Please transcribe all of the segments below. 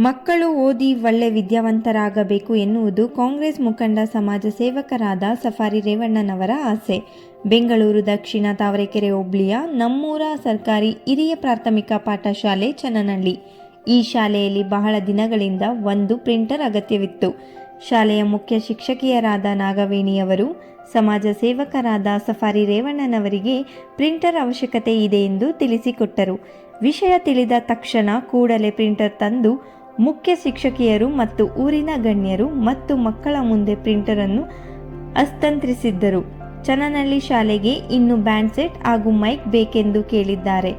ಮಕ್ಕಳು ಓದಿ ಒಳ್ಳೆ ವಿದ್ಯಾವಂತರಾಗಬೇಕು ಎನ್ನುವುದು ಕಾಂಗ್ರೆಸ್ ಮುಖಂಡ ಸಮಾಜ ಸೇವಕರಾದ ಸಫಾರಿ ರೇವಣ್ಣನವರ ಆಸೆ. ಬೆಂಗಳೂರು, ದಕ್ಷಿಣ ತಾವರೆಕೆರೆ ಹೋಬಳಿಯ ನಮ್ಮೂರ ಸರ್ಕಾರಿ ಹಿರಿಯ ಪ್ರಾಥಮಿಕ ಪಾಠಶಾಲೆ ಚನ್ನನಹಳ್ಳಿ. ಈ ಶಾಲೆಯಲ್ಲಿ ಬಹಳ ದಿನಗಳಿಂದ ಒಂದು ಪ್ರಿಂಟರ್ ಅಗತ್ಯವಿತ್ತು. ಶಾಲೆಯ ಮುಖ್ಯ ಶಿಕ್ಷಕಿಯರಾದ ನಾಗವೇಣಿಯವರು ಸಮಾಜ ಸೇವಕರಾದ ಸಫಾರಿ ರೇವಣ್ಣನವರಿಗೆ ಪ್ರಿಂಟರ್ ಅವಶ್ಯಕತೆ ಇದೆ ಎಂದು ತಿಳಿಸಿಕೊಟ್ಟರು. ವಿಷಯ ತಿಳಿದ ತಕ್ಷಣ ಕೂಡಲೇ ಪ್ರಿಂಟರ್ ತಂದು ಮುಖ್ಯ ಶಿಕ್ಷಕಿಯರು ಮತ್ತು ಊರಿನ ಗಣ್ಯರು ಮತ್ತು ಮಕ್ಕಳ ಮುಂದೆ ಪ್ರಿಂಟರ್ ಅನ್ನು ಹಸ್ತಾಂತರಿಸಿದ್ದರು ಚನ್ನನಹಳ್ಳಿ ಶಾಲೆಗೆ ಇನ್ನು ಬ್ಯಾಂಡ್ ಸೆಟ್ ಹಾಗೂ ಮೈಕ್ ಬೇಕೆಂದು ಕೇಳಿದ್ದಾರೆ.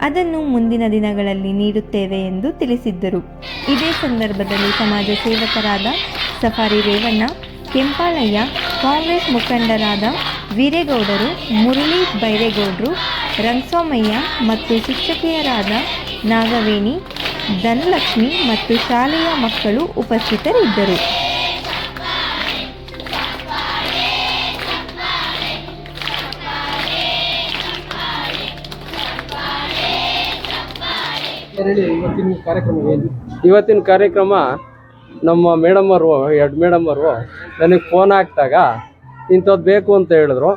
ಅದನ್ನು ಮುಂದಿನ ದಿನಗಳಲ್ಲಿ ನೀಡುತ್ತೇವೆ ಎಂದು ತಿಳಿಸಿದ್ದರು. ಇದೇ ಸಂದರ್ಭದಲ್ಲಿ ಸಮಾಜ ಸೇವಕರಾದ ಸಫಾರಿ ರೇವಣ್ಣ ಕೆಂಪಾಳಯ್ಯ ಕಾಂಗ್ರೆಸ್ ಮುಖಂಡರಾದ ವೀರೇಗೌಡರು ಮುರಳಿ ಬೈರೇಗೌಡರು, ರಂಗಸ್ವಾಮಯ್ಯ ಮತ್ತು ಶಿಕ್ಷಕಿಯರಾದ ನಾಗವೇಣಿ ಧನಲಕ್ಷ್ಮಿ ಮತ್ತು ಶಾಲೆಯ ಮಕ್ಕಳು ಉಪಸ್ಥಿತರಿದ್ದರು. ಇವತ್ತಿನ ಕಾರ್ಯಕ್ರಮ ನಮ್ಮ ಮೇಡಮ್ ಅವರು ಹೆಡ್ ಮೇಡಮ್ ಅವರು ನನಗೆ ಫೋನ್ ಹಾಕ್ದಾಗ ಇಂಥದ್ದು ಬೇಕು ಅಂತ ಹೇಳಿದ್ರು.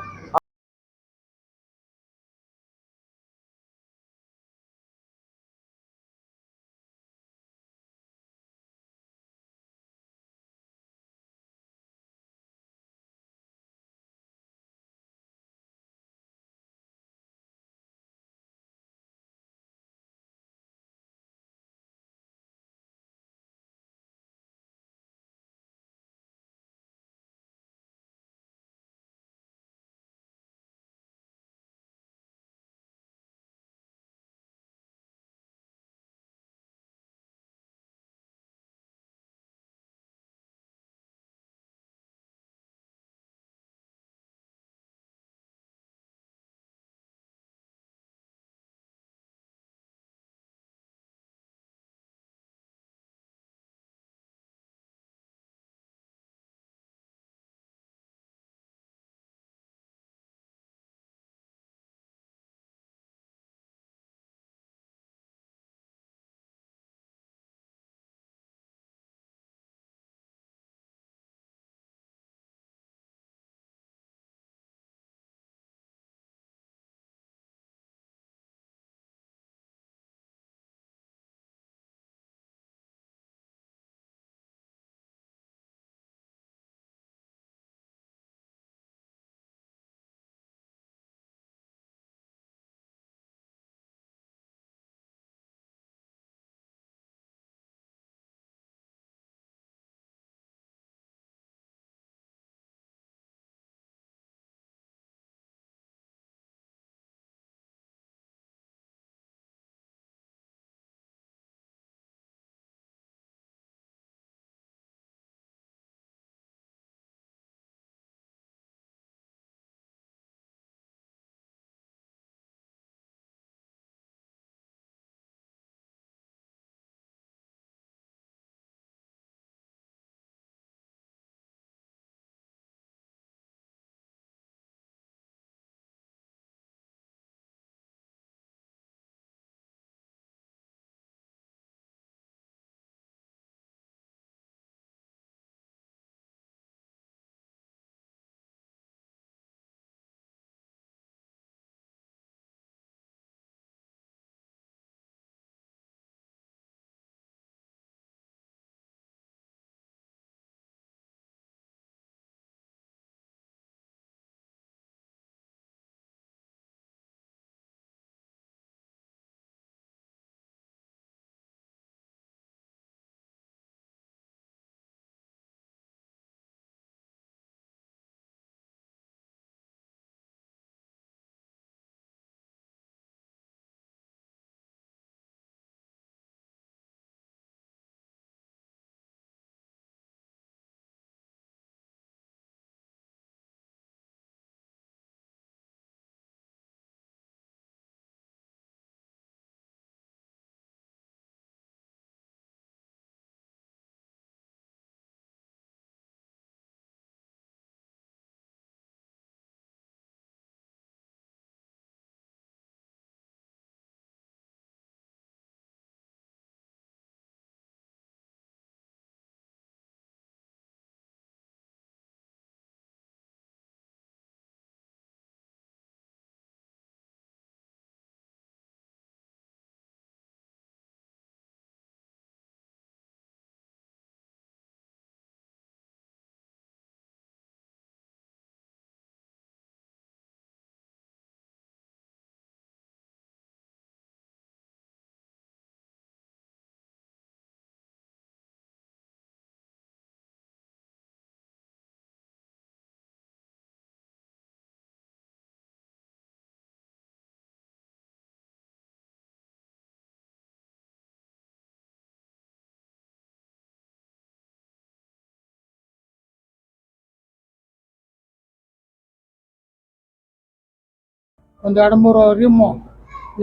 ಒಂದು ಎರಡು ಮೂರು ರಿಮ್ಮು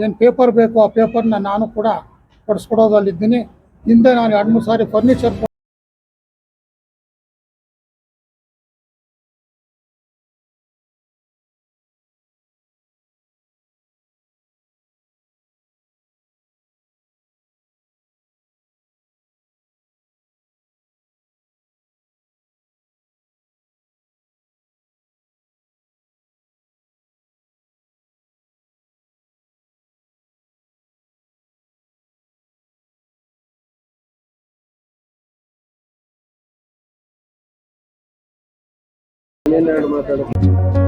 ಏನು ಪೇಪರ್ ಬೇಕು ಆ ಪೇಪರ್ನ ನಾನು ಕೂಡ ಕೊಡಿಸ್ಕೊಡೋದಲ್ಲಿದ್ದೀನಿ. ಹಿಂದೆ ನಾನು ಎರಡು ಮೂರು ಸಾರಿ ಫರ್ನಿಚರ್ ಮಾತಾಡೋದು